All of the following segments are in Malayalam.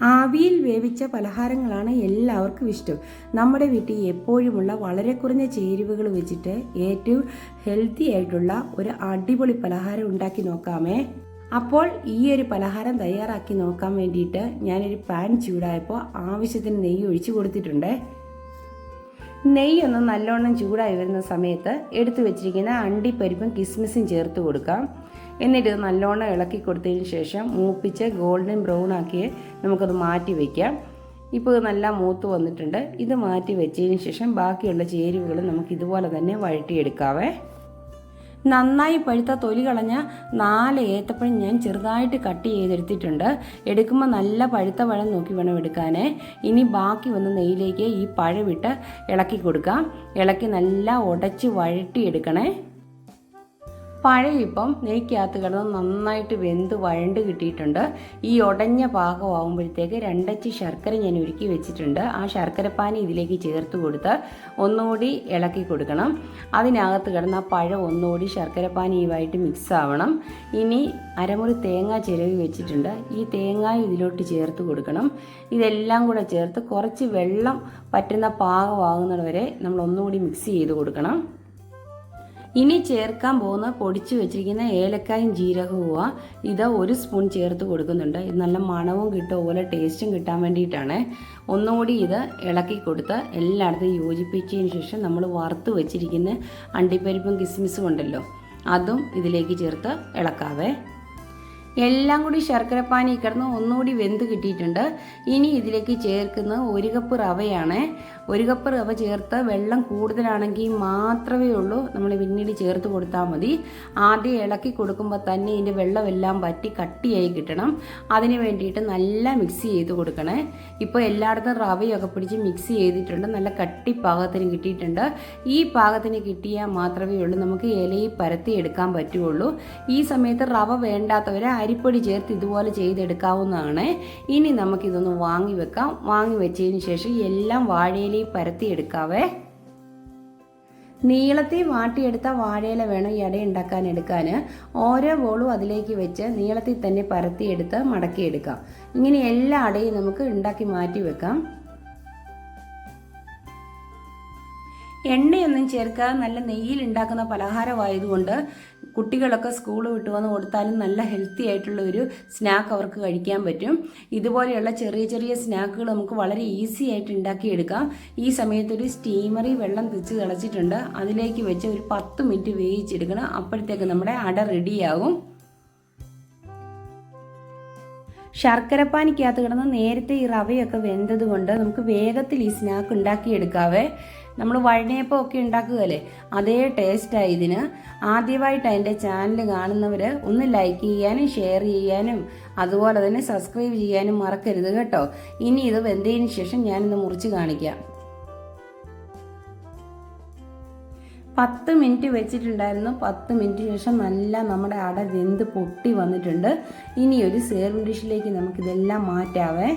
ആവിയിൽ വേവിച്ച പലഹാരങ്ങളാണ് എല്ലാവർക്കും ഇഷ്ടം. നമ്മുടെ വീട്ടിൽ എപ്പോഴുമുള്ള വളരെ കുറഞ്ഞ ചേരുവകൾ വെച്ചിട്ട് ഏറ്റവും ഹെൽത്തി ആയിട്ടുള്ള ഒരു അടിപൊളി പലഹാരം ഉണ്ടാക്കി നോക്കാമേ. അപ്പോൾ ഈ ഒരു പലഹാരം തയ്യാറാക്കി നോക്കാൻ വേണ്ടിയിട്ട് ഞാനൊരു പാൻ ചൂടായപ്പോൾ ആവശ്യത്തിന് നെയ്യ് ഒഴിച്ചു കൊടുത്തിട്ടുണ്ട്. നെയ്യൊന്ന് നല്ലോണം ചൂടായി വരുന്ന സമയത്ത് എടുത്തു വെച്ചിരിക്കുന്ന അണ്ടിപ്പരിപ്പും കിസ്മിസും ചേർത്ത് കൊടുക്കാം. എന്നിട്ട് ഇത് നല്ലോണം ഇളക്കി കൊടുത്തതിന് ശേഷം മൂപ്പിച്ച് ഗോൾഡൻ ബ്രൗൺ ആക്കി നമുക്കത് മാറ്റി വയ്ക്കാം ഇപ്പോൾ ഇത് നല്ല മൂത്ത് വന്നിട്ടുണ്ട്. ഇത് മാറ്റി വെച്ചതിന് ശേഷം ബാക്കിയുള്ള ചേരുവകൾ നമുക്ക് ഇതുപോലെ തന്നെ വഴറ്റിയെടുക്കാവേ. നന്നായി പഴുത്ത തൊലി കളഞ്ഞ നാല് ഏത്തപ്പഴം ഞാൻ ചെറുതായിട്ട് കട്ട് ചെയ്തെടുത്തിട്ടുണ്ട്. എടുക്കുമ്പോൾ നല്ല പഴുത്ത പഴം നോക്കി വേണം എടുക്കാനേ. ഇനി ബാക്കി വന്ന നെയ്യിലേക്ക് ഈ പഴമിട്ട് ഇളക്കി കൊടുക്കാം. ഇളക്കി നല്ല ഉടച്ച് വഴറ്റിയെടുക്കണേ. പഴം ഇപ്പം നെയ്ക്കകത്ത് കിടന്ന് നന്നായിട്ട് വെന്ത് വഴണ്ട് കിട്ടിയിട്ടുണ്ട്. ഈ ഉടഞ്ഞ പാകമാകുമ്പോഴത്തേക്ക് രണ്ടച്ചി ശർക്കര ഞാൻ ഉരുക്കി വെച്ചിട്ടുണ്ട്. ആ ശർക്കരപ്പാനി ഇതിലേക്ക് ചേർത്ത് കൊടുത്ത് ഒന്നുകൂടി ഇളക്കി കൊടുക്കണം. അതിനകത്ത് കിടന്ന് ആ പഴം ഒന്നുകൂടി ശർക്കരപ്പാനിയുമായിട്ട് മിക്സ് ആവണം. ഇനി അരമുറി തേങ്ങ ചിരവി വെച്ചിട്ടുണ്ട്. ഈ തേങ്ങ ഇതിലോട്ട് ചേർത്ത് കൊടുക്കണം. ഇതെല്ലാം കൂടെ ചേർത്ത് കുറച്ച് വെള്ളം പറ്റുന്ന പാകമാകുന്നത് വരെ നമ്മൾ ഒന്നുകൂടി മിക്സ് ചെയ്ത് കൊടുക്കണം. ഇനി ചേർക്കാൻ പോകുന്ന പൊടിച്ചു വെച്ചിരിക്കുന്ന ഏലക്കായും ജീരകവും ഇത് ഒരു സ്പൂൺ ചേർത്ത് കൊടുക്കുന്നുണ്ട്. ഇത് നല്ല മണവും കിട്ടും അതുപോലെ ടേസ്റ്റും കിട്ടാൻ വേണ്ടിയിട്ടാണ്. ഒന്നുകൂടി ഇത് ഇളക്കി കൊടുത്ത് എല്ലായിടത്തും യോജിപ്പിച്ചതിന് ശേഷം നമ്മൾ വറുത്ത് വെച്ചിരിക്കുന്ന അണ്ടിപ്പരിപ്പും കിസ്മിസും ഉണ്ടല്ലോ അതും ഇതിലേക്ക് ചേർത്ത് ഇളക്കാവേ. എല്ലാം കൂടി ശർക്കരപ്പാനി കിടന്ന് ഒന്നുകൂടി വെന്ത് കിട്ടിയിട്ടുണ്ട്. ഇനി ഇതിലേക്ക് ചേർക്കുന്ന ഒരു കപ്പ് റവയാണ്. ഒരു കപ്പ് റവ ചേർത്ത് വെള്ളം കൂടുതലാണെങ്കിൽ മാത്രമേ ഉള്ളൂ. നമ്മൾ പിന്നീട് ചേർത്ത് കൊടുത്താൽ മതി. ആദ്യം ഇളക്കി കൊടുക്കുമ്പോൾ തന്നെ ഇതിന്റെ വെള്ളമെല്ലാം വറ്റി കട്ടിയായി കിട്ടണം. അതിന് വേണ്ടിയിട്ട് നല്ല മിക്സ് ചെയ്ത് കൊടുക്കണേ. ഇപ്പോൾ എല്ലായിടത്തും റവയൊക്കെ പിടിച്ച് മിക്സ് ചെയ്തിട്ടുണ്ട്. നല്ല കട്ടി പാകത്തിന് കിട്ടിയിട്ടുണ്ട്. ഈ പാകത്തിന് കിട്ടിയാൽ മാത്രമേ ഉള്ളൂ. നമുക്ക് ഇലയിൽ പരത്തി എടുക്കാൻ പറ്റുള്ളൂ ഈ സമയത്ത് റവ വേണ്ടാത്തവരെ അരിപ്പൊടി ചേർത്ത് ഇതുപോലെ ചെയ്തെടുക്കാവുന്നതാണ്. ഇനി നമുക്കിതൊന്ന് വാങ്ങി വെക്കാം. വാങ്ങി വെച്ചതിന് ശേഷം എല്ലാം വാഴയിലയിൽ പരത്തിയെടുക്കാവേ നീളത്തിൽ വാട്ടിയെടുത്ത വാഴയില വേണം ഇട ഉണ്ടാക്കാൻ എടുക്കാൻ. ഓരോ ബോളും അതിലേക്ക് വെച്ച് നീളത്തിൽ തന്നെ പരത്തിയെടുത്ത് മടക്കിയെടുക്കാം. ഇങ്ങനെ എല്ലാ അടയും നമുക്ക് ഉണ്ടാക്കി മാറ്റി വെക്കാം. എണ്ണയൊന്നും ചേർക്കാതെ നല്ല നെയ്യിൽ ഉണ്ടാക്കുന്ന പലഹാരമായതുകൊണ്ട് കുട്ടികളൊക്കെ സ്കൂൾ വിട്ട് വന്ന് കൊടുത്താലും നല്ല ഹെൽത്തി ആയിട്ടുള്ള ഒരു സ്നാക്ക് അവർക്ക് കഴിക്കാൻ പറ്റും. ഇതുപോലെയുള്ള ചെറിയ ചെറിയ സ്നാക്കുകൾ നമുക്ക് വളരെ ഈസി ആയിട്ട് ഉണ്ടാക്കിയെടുക്കാം. ഈ സമയത്ത് ഒരു സ്റ്റീമറിൽ വെള്ളം തിച്ച് തിളച്ചിട്ടുണ്ട്. അതിലേക്ക് വെച്ച് ഒരു പത്ത് മിനിറ്റ് വേവിച്ചെടുക്കണം. അപ്പോഴത്തേക്ക് നമ്മുടെ അട റെഡിയാകും ശർക്കരപ്പാനിക്കകത്ത് കിടന്ന് നേരത്തെ ഈ റവയൊക്കെ വെന്തത് കൊണ്ട് നമുക്ക് വേഗത്തിൽ ഈ സ്നാക്ക് ഉണ്ടാക്കിയെടുക്കാവേ. നമ്മൾ വഴനയപ്പം ഒക്കെ ഉണ്ടാക്കുകയല്ലേ? അതേ ടേസ്റ്റായി ഇതിന്. ആദ്യമായിട്ട് എന്റെ ചാനൽ കാണുന്നവർ ഒന്ന് ലൈക്ക് ചെയ്യാനും ഷെയർ ചെയ്യാനും അതുപോലെ തന്നെ സബ്സ്ക്രൈബ് ചെയ്യാനും മറക്കരുത് കേട്ടോ. ഇനി ഇത് വെന്തതിന് ശേഷം ഞാനിന്ന് മുറിച്ച് കാണിക്കാം. പത്ത് മിനിറ്റ് വെച്ചിട്ടുണ്ടായിരുന്നു. പത്ത് മിനിറ്റ് ശേഷം നല്ല നമ്മുടെ അട വെന്ത് പൊട്ടി വന്നിട്ടുണ്ട്. ഇനി ഒരു സേർവ് ഡിഷിലേക്ക് നമുക്കിതെല്ലാം മാറ്റാവേ.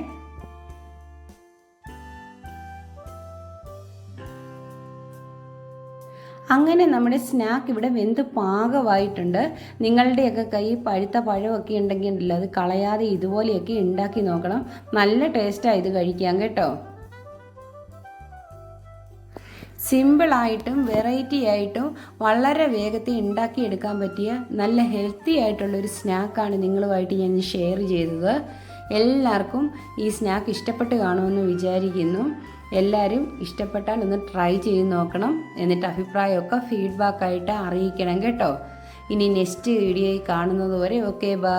അങ്ങനെ നമ്മുടെ സ്നാക്ക് ഇവിടെ വെന്ത് പാകമായിട്ടുണ്ട്. നിങ്ങളുടെയൊക്കെ കൈ പഴുത്ത പഴമൊക്കെ ഉണ്ടെങ്കിൽ ഉണ്ടല്ലോ അത് കളയാതെ ഇതുപോലെയൊക്കെ ഉണ്ടാക്കി നോക്കണം. നല്ല ടേസ്റ്റാണ് ഇത് കഴിക്കാൻ കേട്ടോ. സിമ്പിളായിട്ടും വെറൈറ്റി ആയിട്ടും വളരെ വേഗത്തിൽ ഉണ്ടാക്കിയെടുക്കാൻ പറ്റിയ നല്ല ഹെൽത്തി ആയിട്ടുള്ളൊരു സ്നാക്കാണ് നിങ്ങളുമായിട്ട് ഞാൻ ഷെയർ ചെയ്തത്. എല്ലാവർക്കും ഈ സ്നാക്ക് ഇഷ്ടപ്പെട്ട് കാണുമെന്ന് വിചാരിക്കുന്നു. എല്ലാവരും ഇഷ്ടപ്പെട്ടാൽ ഒന്ന് ട്രൈ ചെയ്ത് നോക്കണം. എന്നിട്ട് അഭിപ്രായമൊക്കെ ഫീഡ്ബാക്കായിട്ട് അറിയിക്കണം കേട്ടോ. ഇനി നെക്സ്റ്റ് വീഡിയോയിൽ കാണുന്നത് വരെ ഓക്കെ ബൈ